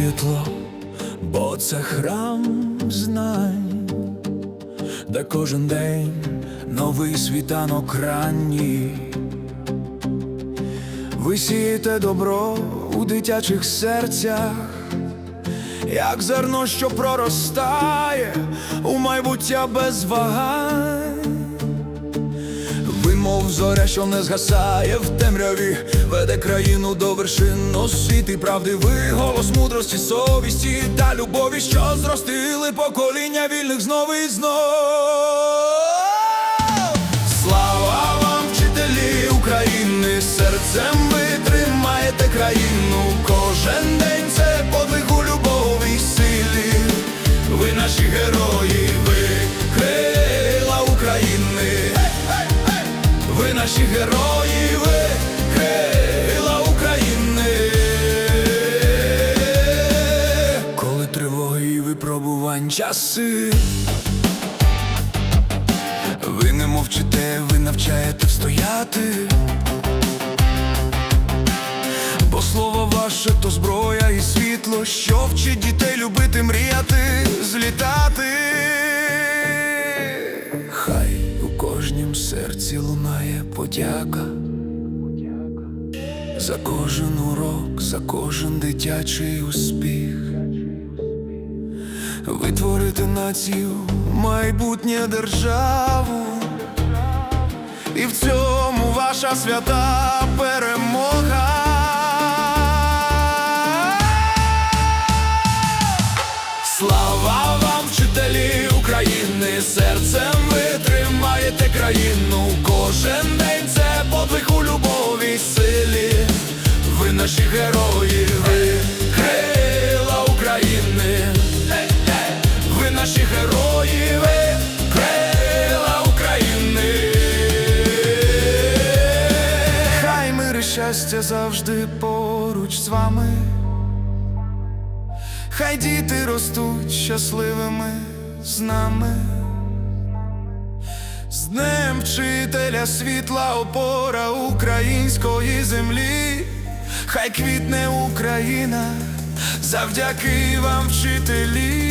світло, бо це храм знань, де кожен день новий світанок ранній. Ви сієте добро у дитячих серцях, як зерно, що проростає у майбуття без вагань. Мов зоря, що не згасає в темряві, веде країну до вершин освіти правди. Ви голос мудрості, совісті та любові, що зростили покоління вільних знов і знов. Слава вам, вчителі України, серцем ви Наші герої, ви крила України. Коли тривоги і випробувань часи. Ви не мовчите, ви навчаєте встояти. Бо слово ваше то зброя і світло, що вчить дітей любити, мріяти, злітати. Серці лунає подяка. За кожен урок, за кожен дитячий успіх. Витворити націю, майбутнє державу, і в цьому ваша свята перемога. Слава вам, вчителі України, серцем ви тримаєте країну. Кожен день це подвиг у любові силі. Ви наші герої, ви крила України. Ви наші герої, ви крила України. Хай мир і щастя завжди поруч з вами. Хай діти ростуть щасливими з нами. З Днем вчителя світла опора української землі, хай квітне Україна, завдяки вам, вчителі,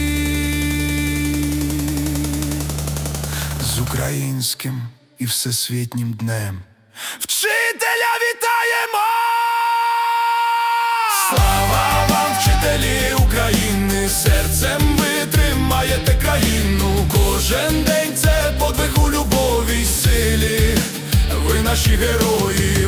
з українським і всесвітнім днем. Вчителя вітаємо! Наші герої,